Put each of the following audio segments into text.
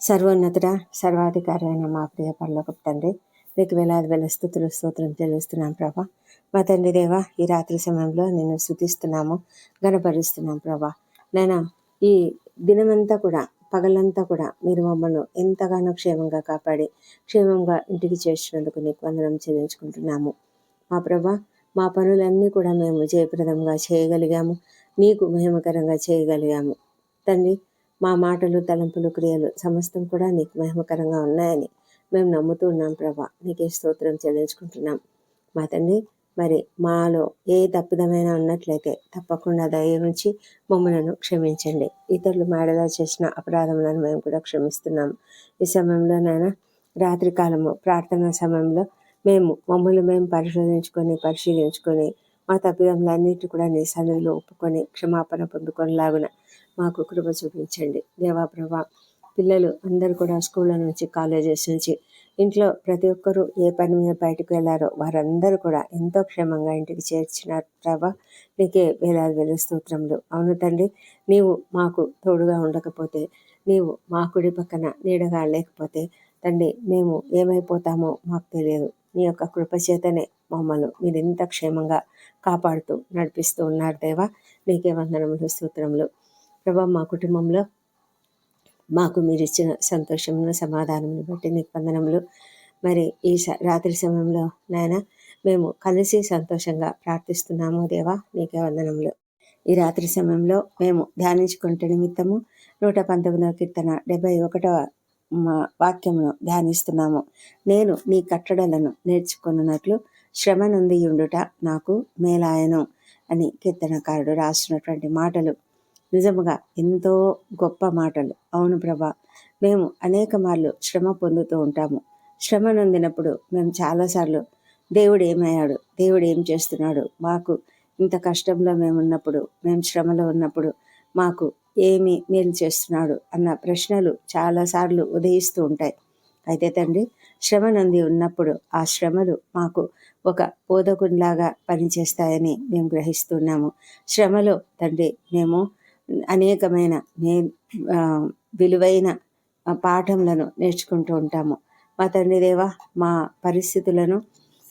సర్వోన్నతుడ సర్వాధికారి అయిన మా ప్రియ పరలోక తండ్రి మీకు వేలాది వేల స్థుతులు స్తోత్రం తెలుస్తున్నాం ప్రభా. మా తండ్రి దేవ ఈ రాత్రి సమయంలో నిన్ను స్థుతిస్తున్నాము గనపరుస్తున్నాం ప్రభా. నేను ఈ దినమంతా కూడా పగలంతా కూడా మీరు మమ్మల్ని ఎంతగానో క్షేమంగా కాపాడి క్షేమంగా ఇంటికి చేర్చినందుకు నీకు వందనం చెల్లించుకుంటున్నాము. మా ప్రభా మా పనులన్నీ కూడా మేము జయప్రదంగా చేయగలిగాము నీకు మహిమకరంగా చేయగలిగాము. తండ్రి మా మాటలు తలంపులు క్రియలు సమస్తం కూడా నీకు మహిమకరంగా ఉన్నాయని మేము నమ్ముతూ ఉన్నాం ప్రభా. నీకే స్తోత్రం చెల్లించుకుంటున్నాం. మా తండ్రి మరి మాలో ఏ తప్పిదమైనా ఉన్నట్లయితే తప్పకుండా దయ నుంచి మమ్మలను క్షమించండి. ఇతరులు మేడలా చేసిన అపరాధములను మేము కూడా క్షమిస్తున్నాం. ఈ సమయంలో నాయన రాత్రి కాలము ప్రార్థన సమయంలో మేము మమ్మల్ని మేము పరిశోధించుకొని పరిశీలించుకొని మా తప్పిదములన్నిటి కూడా నీ సన్నిధిలో ఒప్పుకొని క్షమాపణ పొందుకొని లాగున మాకు కృప చూపించండి. దేవా ప్రభా పిల్లలు అందరూ కూడా స్కూళ్ళ నుంచి కాలేజెస్ నుంచి ఇంట్లో ప్రతి ఒక్కరూ ఏ పని మీద బయటకు వెళ్ళారో వారందరూ కూడా ఎంతో క్షేమంగా ఇంటికి చేర్చినారు. ప్రభా నీకే వేలాది వేల స్తోత్రములు. అవును తండ్రి నీవు మాకు తోడుగా ఉండకపోతే నీవు మా కుడి పక్కన నీడగా లేకపోతే తండ్రి మేము ఏమైపోతామో మాకు తెలియదు. నీ యొక్క కృపచేతనే మమ్మల్ని మీరు ఇంత క్షేమంగా కాపాడుతూ నడిపిస్తూ ఉన్నారు దేవా. నీకే వందనములు స్తోత్రములు. ప్రభా మా కుటుంబంలో మాకు మీరు ఇచ్చిన సంతోషమును సమాధానమును బట్టి నీకు వందనములు మరి ఈ రాత్రి సమయంలో నాయన మేము కలిసి సంతోషంగా ప్రార్థిస్తున్నాము దేవా నీకే వందనములు. ఈ రాత్రి సమయంలో మేము ధ్యానించుకుంటే నిమిత్తము నూట పంతొమ్మిదవ కీర్తన డెబ్బై ఒకటవ వాక్యమును ధ్యానిస్తున్నాము. నేను నీ కట్టడలను నేర్చుకున్నట్లు శ్రమ నుండి ఉండుట నాకు మేలాయను అని కీర్తనకారుడు రాసినటువంటి మాటలు నిజముగా ఎంతో గొప్ప మాటలు. అవును ప్రభా మేము అనేక మార్లు శ్రమ పొందుతూ ఉంటాము. శ్రమ నొందినప్పుడు మేము చాలాసార్లు దేవుడు ఏమయ్యాడు? దేవుడు ఏం చేస్తున్నాడు? మాకు ఇంత కష్టంలో మేము ఉన్నప్పుడు మేము శ్రమలో ఉన్నప్పుడు మాకు ఏమి మేలు చేస్తున్నాడు? అన్న ప్రశ్నలు చాలాసార్లు ఉదయిస్తూ ఉంటాయి. అయితే తండ్రి శ్రమ నంది ఉన్నప్పుడు ఆ శ్రమలు మాకు ఒక బోధకునిలాగా పనిచేస్తాయని మేము గ్రహిస్తున్నాము శ్రమలో తండ్రి మేము అనేకమైన మే విలువైన పాఠములను నేర్చుకుంటూ ఉంటాము. మా తండ్రి దేవ మా పరిస్థితులను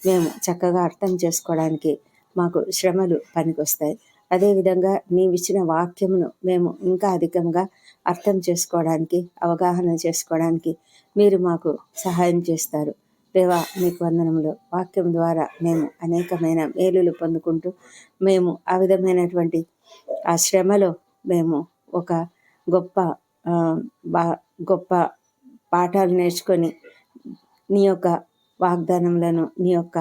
మేము చక్కగా అర్థం చేసుకోవడానికి మాకు శ్రమలు పనికొస్తాయి. అదేవిధంగా నీవిచ్చిన వాక్యమును మేము ఇంకా అధికంగా అర్థం చేసుకోవడానికి అవగాహన చేసుకోవడానికి మీరు మాకు సహాయం చేస్తారు. దేవా మీకు వందనములు. వాక్యం ద్వారా మేము అనేకమైన మేలులు పొందుకుంటూ మేము ఆ విధమైనటువంటి ఆ శ్రమలో మేము ఒక గొప్ప బా గొప్ప పాఠాలు నేర్చుకొని నీ యొక్క వాగ్దానములను నీ యొక్క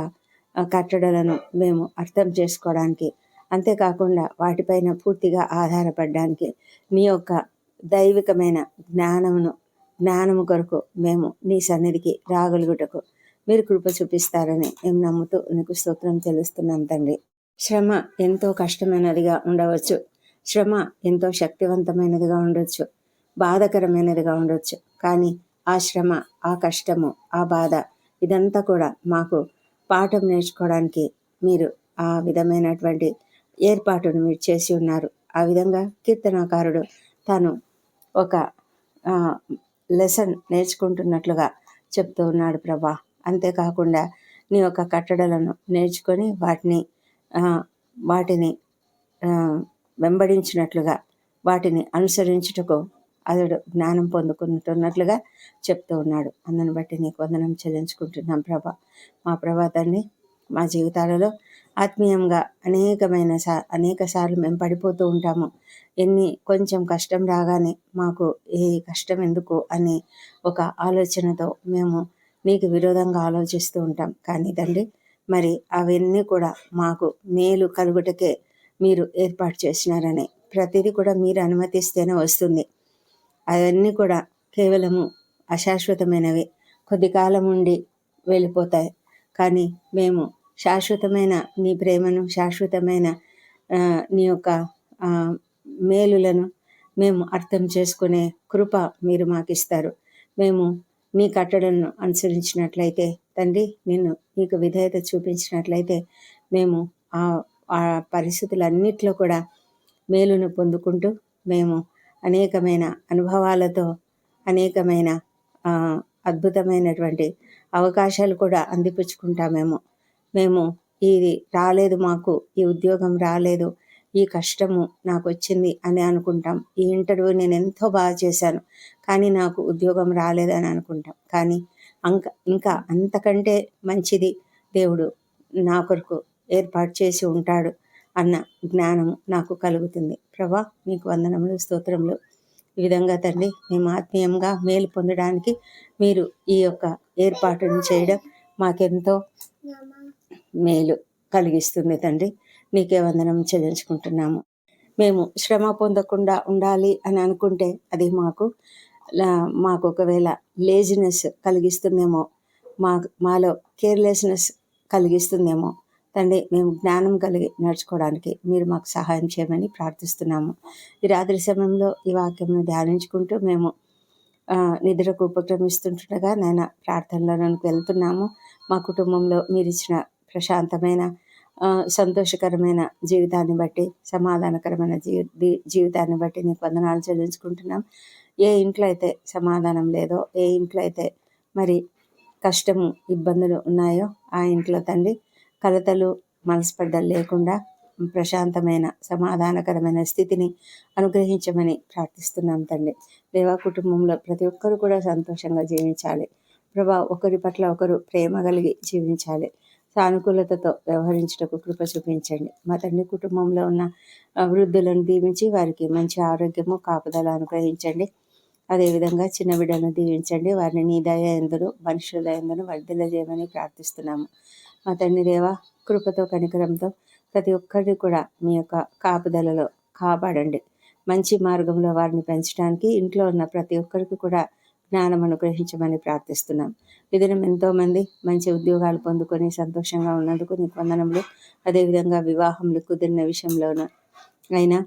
కట్టడలను మేము అర్థం చేసుకోవడానికి అంతేకాకుండా వాటిపైన పూర్తిగా ఆధారపడడానికి నీ యొక్క దైవికమైన జ్ఞానమును జ్ఞానము కొరకు మేము నీ సన్నిధికి రాగలుగుటకు మీరు కృప చూపిస్తారని మేము నమ్ముతూ నీకు స్తోత్రం తెలుస్తున్నాం తండ్రి. శ్రమ ఎంతో కష్టమైనదిగా ఉండవచ్చు. శ్రమ ఎంతో శక్తివంతమైనదిగా ఉండొచ్చు. బాధకరమైనదిగా ఉండొచ్చు. కానీ ఆ శ్రమ ఆ కష్టము ఆ బాధ ఇదంతా కూడా మాకు పాఠం నేర్చుకోవడానికి మీరు ఆ విధమైనటువంటి ఏర్పాటును మీరు చేసి ఉన్నారు. ఆ విధంగా కీర్తనాకారుడు తను ఒక లెసన్ నేర్చుకుంటున్నట్లుగా చెప్తూ ఉన్నాడు ప్రభా. అంతేకాకుండా నీ యొక్క కట్టడలను నేర్చుకొని వాటిని వాటిని వెంబడించినట్లుగా వాటిని అనుసరించుటకు అతడు జ్ఞానం పొందుకుంటున్నట్లుగా చెప్తూ ఉన్నాడు. అందుని బట్టి నీకు వందనం చెల్లించుకుంటున్నాం ప్రభా. మా ప్రభాతాన్ని మా జీవితాలలో ఆత్మీయంగా అనేకమైన సా అనేక సార్లు మేము పడిపోతూ ఉంటాము. ఎన్ని కొంచెం కష్టం రాగానే మాకు ఏ కష్టం ఎందుకు అని ఒక ఆలోచనతో మేము నీకు విరోధంగా ఆలోచిస్తూ ఉంటాం. కానీ తండ్రి మరి అవన్నీ కూడా మాకు మేలు కలుగుటకే మీరు ఏర్పాటు చేసినారని. ప్రతిదీ కూడా మీరు అనుమతిస్తేనే వస్తుంది. అవన్నీ కూడా కేవలము అశాశ్వతమైనవి. కొద్ది కాలం ఉండి వెళ్ళిపోతాయి. కానీ మేము శాశ్వతమైన నీ ప్రేమను శాశ్వతమైన నీ యొక్క మేలులను మేము అర్థం చేసుకునే కృప మీరు మాకు ఇస్తారు మేము నీ కట్టడలను అనుసరించినట్లయితే తండ్రి నిన్ను నీకు విధేయత చూపించినట్లయితే మేము ఆ ఆ పరిస్థితులన్నిట్లో కూడా మేలును పొందుకుంటూ మేము అనేకమైన అనుభవాలతో అనేకమైన అద్భుతమైనటువంటి అవకాశాలు కూడా అందిపుచ్చుకుంటామేమో. మేము ఇది రాలేదు మాకు ఈ ఉద్యోగం రాలేదు ఈ కష్టము నాకు వచ్చింది అని అనుకుంటాం. ఈ ఇంటర్వ్యూ నేను ఎంతో బాగా చేశాను కానీ నాకు ఉద్యోగం రాలేదని అనుకుంటాం. కానీ అంక ఇంకా అంతకంటే మంచిది దేవుడు నా కొరకు ఏర్పాటు చేసి ఉంటాడు అన్న జ్ఞానం నాకు కలుగుతుంది. ప్రభా మీకు వందనములు స్తోత్రములు. ఈ విధంగా తండ్రి మేము ఆత్మీయంగా మేలు పొందడానికి మీరు ఈ యొక్క ఏర్పాటును చేయడం మాకెంతో మేలు కలిగిస్తుంది తండ్రి. నీకే వందనం చెల్లించుకుంటున్నాము. మేము శ్రమ పొందకుండా ఉండాలి అని అనుకుంటే అది మాకు లా- మాకు ఒకవేళ లేజినెస్ కలిగిస్తుందేమో మా మాలో కేర్లెస్నెస్ కలిగిస్తుందేమో తండ్రి మేము జ్ఞానం కలిగి నడుచుకోవడానికి మీరు మాకు సహాయం చేయమని ప్రార్థిస్తున్నాము. ఈ రాత్రి సమయంలో ఈ వాక్యం ధ్యానించుకుంటూ మేము నిద్రకు ఉపక్రమిస్తుంటుండగా నాయన ప్రార్థనలోనికి వెళ్తున్నాము. మా కుటుంబంలో మీరు ఇచ్చిన ప్రశాంతమైన సంతోషకరమైన జీవితాన్ని బట్టి సమాధానకరమైన జీవి జీవితాన్ని బట్టి నీకు వందనాలు చెల్లించుకుంటున్నాం. ఏ ఇంట్లో అయితే సమాధానం లేదో ఏ ఇంట్లో అయితే మరి కష్టము ఇబ్బందులు ఉన్నాయో ఆ ఇంట్లో తండ్రి కలతలు మనస్పర్ధలు లేకుండా ప్రశాంతమైన సమాధానకరమైన స్థితిని అనుగ్రహించమని ప్రార్థిస్తున్నాం తండ్రి. దేవా కుటుంబంలో ప్రతి ఒక్కరు కూడా సంతోషంగా జీవించాలి. ప్రభా ఒకరి పట్ల ఒకరు ప్రేమ కలిగి జీవించాలి. సానుకూలతతో వ్యవహరించుటకు కృప చూపించండి. మా తండ్రి కుటుంబంలో ఉన్న వృద్ధులను దీవించి వారికి మంచి ఆరోగ్యము కాపుదల అనుగ్రహించండి. అదేవిధంగా చిన్న బిడ్డలను దీవించండి. వారిని నీ దయ ఎందరూ మనుషుల ఎందును ఎందరూ వర్ధిల్ల చేయమని ప్రార్థిస్తున్నాము. మా తండ్రి దేవ కృపతో కనికరంతో ప్రతి ఒక్కరిని కూడా మీ యొక్క కాపుదలలో కాపాడండి. మంచి మార్గంలో వారిని పెంచడానికి ఇంట్లో ఉన్న ప్రతి ఒక్కరికి కూడా జ్ఞానం అనుగ్రహించమని ప్రార్థిస్తున్నాం. ఈ దినం మంచి ఉద్యోగాలు పొందుకొని సంతోషంగా ఉన్నందుకు నీకు వందనములు. అదేవిధంగా వివాహంలో కుదిరిన విషయంలోనూ అయినా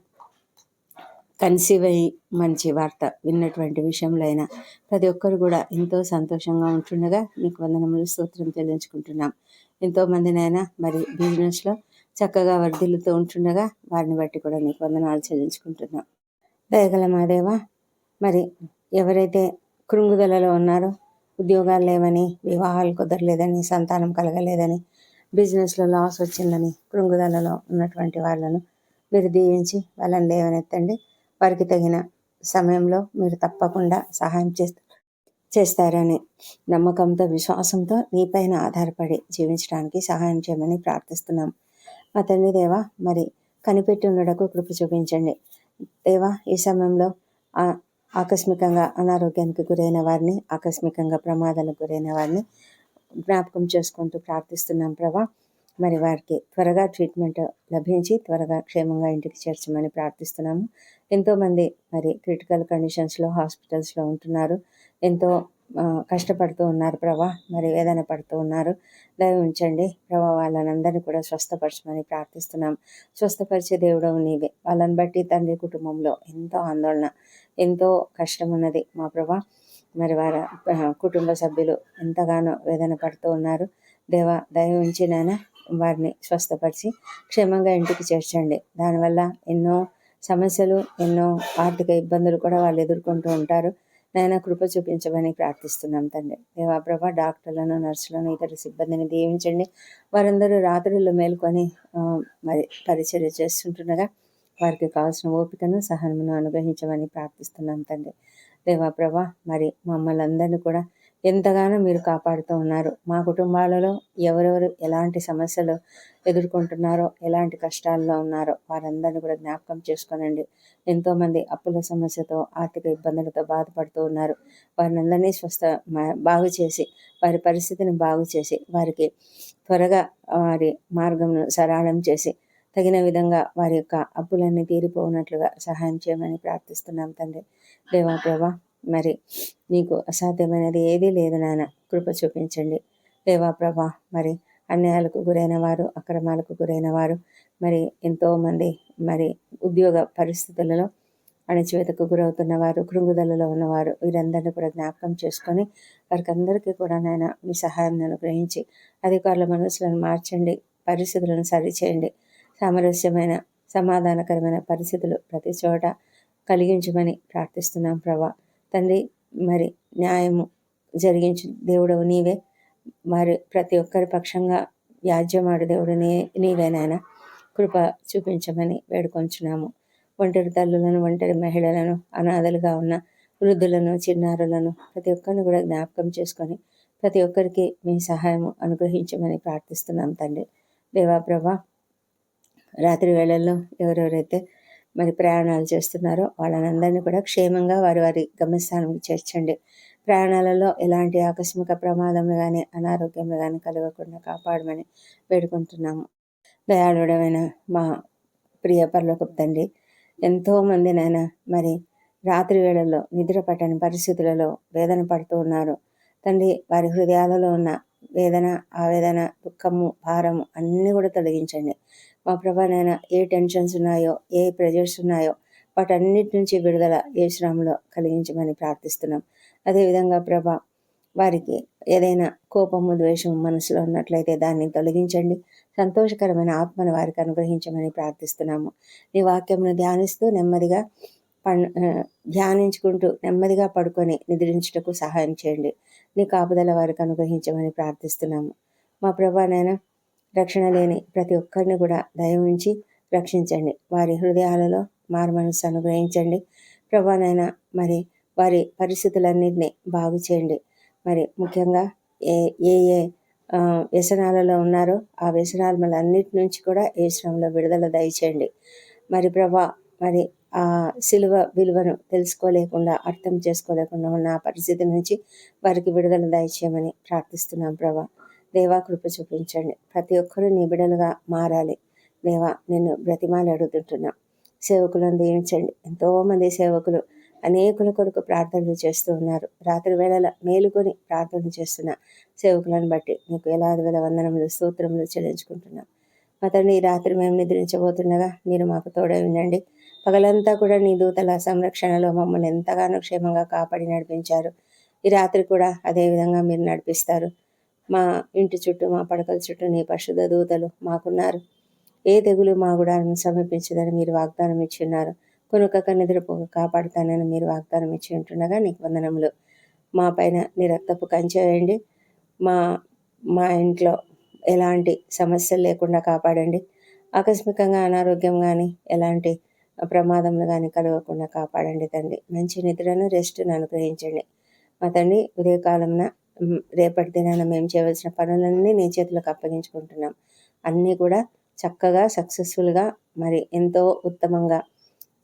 కన్సీవ్ అయ్యి మంచి వార్త విన్నటువంటి విషయంలో అయినా ప్రతి ఒక్కరు కూడా ఎంతో సంతోషంగా ఉంటుండగా నీకు వందనములు స్తోత్రం చెల్లించుకుంటున్నాం ఎంతోమందినైనా మరి బిజినెస్లో చక్కగా వర్ధిల్లుతూ ఉంటుండగా వారిని బట్టి కూడా నీకు వందనాలు చెల్లించుకుంటున్నాం. దయగల మాదేవ మరి ఎవరైతే కృంగుదలలో ఉన్నారో ఉద్యోగాలు లేవని వివాహాలు కుదరలేదని సంతానం కలగలేదని బిజినెస్లో లాస్ వచ్చిందని కృంగుదలలో ఉన్నటువంటి వాళ్ళను మీరు దీవించి వాళ్ళని లేవనెత్తండి. వారికి తగిన సమయంలో మీరు తప్పకుండా సహాయం చేస్తారు చేస్తారని నమ్మకంతో విశ్వాసంతో నీపైన ఆధారపడి జీవించడానికి సహాయం చేయమని ప్రార్థిస్తున్నాం. మా తండ్రి దేవా మరి కనిపెట్టి ఉండటకు కృప చూపించండి. దేవా ఈ సమయంలో ఆకస్మికంగా అనారోగ్యానికి గురైన వారిని ఆకస్మికంగా ప్రమాదాలకు గురైన వారిని జ్ఞాపకం చేసుకుంటూ ప్రార్థిస్తున్నాం ప్రభా. మరి వారికి త్వరగా ట్రీట్మెంట్ లభించి త్వరగా క్షేమంగా ఇంటికి చేర్చమని ప్రార్థిస్తున్నాము. ఎంతోమంది మరి క్రిటికల్ కండిషన్స్లో హాస్పిటల్స్లో ఉంటున్నారు. ఎంతో కష్టపడుతూ ఉన్నారు ప్రభా. మరి వేదన పడుతూ ఉన్నారు. దయ ఉంచండి. ప్రభా వాళ్ళనందరినీ కూడా స్వస్థపరచమని ప్రార్థిస్తున్నాం. స్వస్థపరిచే దేవుడవు నీవే. వాళ్ళని బట్టి తండ్రి కుటుంబంలో ఎంతో ఆందోళన ఎంతో కష్టం ఉన్నది మా ప్రభా. మరి వారి కుటుంబ సభ్యులు ఎంతగానో వేదన పడుతూ ఉన్నారు. దేవ దయ ఉంచి నాయన వారిని స్వస్థపరిచి క్షేమంగా ఇంటికి చేర్చండి. దానివల్ల ఎన్నో సమస్యలు ఎన్నో ఆర్థిక ఇబ్బందులు కూడా వాళ్ళు ఎదుర్కొంటూ ఉంటారు. నాయన కృప చూపించమని ప్రార్థిస్తున్నాం తండ్రి. దేవా ప్రభ డాక్టర్లను నర్సులను ఇతర సిబ్బందిని దీవించండి. వారందరూ రాత్రుల్లో మేల్కొని మరి పరిచర్య చేస్తుంటుండగా వారికి కావాల్సిన ఓపికను సహనమును అనుగ్రహించమని ప్రార్థిస్తున్నాం తండ్రి. దేవా ప్రభా మరి మమ్మల్ని అందరినీ కూడా ఎంతగానో మీరు కాపాడుతూ ఉన్నారు. మా కుటుంబాలలో ఎవరెవరు ఎలాంటి సమస్యలు ఎదుర్కొంటున్నారో ఎలాంటి కష్టాల్లో ఉన్నారో వారందరినీ కూడా జ్ఞాపకం చేసుకోనండి. ఎంతోమంది అప్పుల సమస్యతో ఆర్థిక ఇబ్బందులతో బాధపడుతూ ఉన్నారు. వారిని అందరినీ స్వస్థ బాగు చేసి వారి పరిస్థితిని బాగు చేసి వారికి త్వరగా వారి మార్గంను సరళం చేసి తగిన విధంగా వారి యొక్క అప్పులన్నీ తీరిపోనట్లుగా సహాయం చేయమని ప్రార్థిస్తున్నాం తండ్రి. దేవా ప్రభా మరి నీకు అసాధ్యమైనది ఏదీ లేదు నాయన. కృప చూపించండి. దేవా ప్రభా మరి అన్యాయాలకు గురైన వారు అక్రమాలకు గురైన వారు మరి ఎంతోమంది మరి ఉద్యోగ పరిస్థితులలో అణచివేతకు గురవుతున్న వారు కృంగుదలలో ఉన్నవారు వీరందరినీ కూడా జ్ఞాపకం చేసుకొని వారికి అందరికీ కూడా నాయన మీ సహాయాన్ని అనుగ్రహించి అధికారుల మనసులను మార్చండి పరిస్థితులను సరిచేయండి. సామరస్యమైన సమాధానకరమైన పరిస్థితులు ప్రతి చోట కలిగించమని ప్రార్థిస్తున్నాం ప్రభా. తండ్రి మరి న్యాయము జరిగించు దేవుడవు నీవే. మరి ప్రతి ఒక్కరి పక్షంగా వ్యాజ్యమాడు దేవుడు నీ నీవే నాయన. కృప చూపించమని వేడుకొంచున్నాము. ఒంటరి తల్లులను ఒంటరి మహిళలను అనాథలుగా ఉన్న వృద్ధులను చిన్నారులను ప్రతి ఒక్కరిని కూడా జ్ఞాపకం చేసుకొని ప్రతి ఒక్కరికి మీ సహాయము అనుగ్రహించమని ప్రార్థిస్తున్నాం తండ్రి. దేవా ప్రభా రాత్రి వేళల్లో ఎవరెవరైతే మరి ప్రయాణాలు చేస్తున్నారో వాళ్ళనందరినీ కూడా క్షేమంగా వారి వారి గమ్యస్థానంకి చేర్చండి. ప్రయాణాలలో ఎలాంటి ఆకస్మిక ప్రమాదం కానీ అనారోగ్యం కానీ కలగకుండా కాపాడమని వేడుకుంటున్నాము. దయాళుడమైన మా ప్రియ పర్లోకపు తండ్రి ఎంతోమంది నాయన మరి రాత్రి వేళల్లో నిద్ర పట్టని పరిస్థితులలో వేదన పడుతూ ఉన్నారు. తండ్రి వారి హృదయాలలో ఉన్న వేదన ఆవేదన దుఃఖము భారము అన్నీ కూడా తొలగించండి. మా ప్రభానైనా ఏ టెన్షన్స్ ఉన్నాయో ఏ ప్రెజర్స్ ఉన్నాయో వాటన్నిటి నుంచి విడుదల ఏ శ్రమలో కలిగించమని ప్రార్థిస్తున్నాం. అదేవిధంగా ప్రభా వారికి ఏదైనా కోపము ద్వేషము మనసులో ఉన్నట్లయితే దాన్ని తొలగించండి. సంతోషకరమైన ఆత్మను వారికి అనుగ్రహించమని ప్రార్థిస్తున్నాము. నీ వాక్యమును ధ్యానిస్తూ నెమ్మదిగా పన్ ధ్యానించుకుంటూ నెమ్మదిగా పడుకొని నిద్రించుటకు సహాయం చేయండి. నీ కాపుదల వారికి అనుగ్రహించమని ప్రార్థిస్తున్నాము. మా ప్రభానైనా రక్షణ లేని ప్రతి ఒక్కరిని కూడా దయ రక్షించండి. వారి హృదయాలలో మారుమనసు అనుగ్రహించండి. ప్రభానైనా మరి వారి పరిస్థితులన్నింటినీ బాగు చేయండి. మరి ముఖ్యంగా ఏ ఏ ఏ వ్యసనాలలో ఉన్నారో ఆ వ్యసనాలు అన్నిటి నుంచి కూడా ఏ శ్రమలో విడుదల దయచేయండి. మరి ప్రభా మరి ఆ సిలువ విలువను తెలుసుకోలేకుండా అర్థం చేసుకోలేకుండా ఉన్న ఆ పరిస్థితి నుంచి వారికి విడుదల దయచేయమని ప్రార్థిస్తున్నాం ప్రభా. దేవా కృప చూపించండి. ప్రతి ఒక్కరూ నీ బిడలుగా మారాలి. దేవా నిన్ను బ్రతిమాలు అడుగుతుంటున్నాం. సేవకులను దీవించండి ఎంతోమంది సేవకులు అనేకుల కొరకు ప్రార్థనలు చేస్తూ ఉన్నారు. రాత్రి వేళల మేలుకొని ప్రార్థనలు చేస్తున్న సేవకులను బట్టి మీకు వేలాది వేల వందనములు స్తోత్రములు చెల్లించుకుంటున్నాం. మా ఈ రాత్రి మేము నిద్రించబోతుండగా మీరు మాకు తోడై ఉండండి. పగలంతా కూడా నీ దూతల సంరక్షణలో మమ్మల్ని ఎంతగానో క్షేమంగా కాపాడి నడిపించారు. ఈ రాత్రి కూడా అదే విధంగా మీరు నడిపిస్తారు. మా ఇంటి చుట్టూ మా పడకల చుట్టూ నీ పరిశుద్ధ దూతలు మాకున్నారు. ఏ తెగులు మా గుడాలను సమీపించదని మీరు వాగ్దానం ఇచ్చి ఉన్నారు. కొనుక నిద్రపోక కాపాడుతానని మీరు వాగ్దానం ఇచ్చి ఉంటుండగా నీకు వందనములు. మా పైన నీ రక్తపు కంచె వేయండి. మా మా ఇంట్లో ఎలాంటి సమస్యలు లేకుండా కాపాడండి. ఆకస్మికంగా అనారోగ్యం కానీ ఎలాంటి ప్రమాదములు కానీ కలగకుండా కాపాడండి తండ్రి. మంచి నిద్రను రెస్ట్ను అనుగ్రహించండి. మా తండ్రి ఉదయకాలంన రేపటి దినాన మేము చేయవలసిన పనులన్నీ నీ చేతులకు అప్పగించుకుంటున్నాం. అన్నీ కూడా చక్కగా సక్సెస్ఫుల్గా మరి ఎంతో ఉత్తమంగా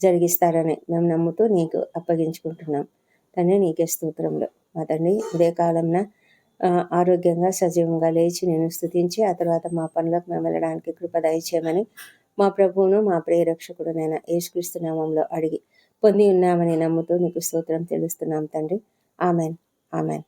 జరిగిస్తారని మేము నమ్ముతూ నీకు అప్పగించుకుంటున్నాం. తండ్రి నీకే స్తోత్రంలో మా తండ్రి ఉదయకాలంన ఆరోగ్యంగా సజీవంగా లేచి నేను స్థుతించి ఆ తర్వాత మా పనులకు మేము వెళ్ళడానికి కృప దయచేయమని మా ప్రభువును మా ప్రేరక్షకుడు నేను యేసుక్రీస్తు నామంలో అడిగి పొంది ఉన్నామని నమ్ముతూ నీకు స్తోత్రం తెలుస్తున్నాం తండ్రి. ఆమెన్. ఆమెన్.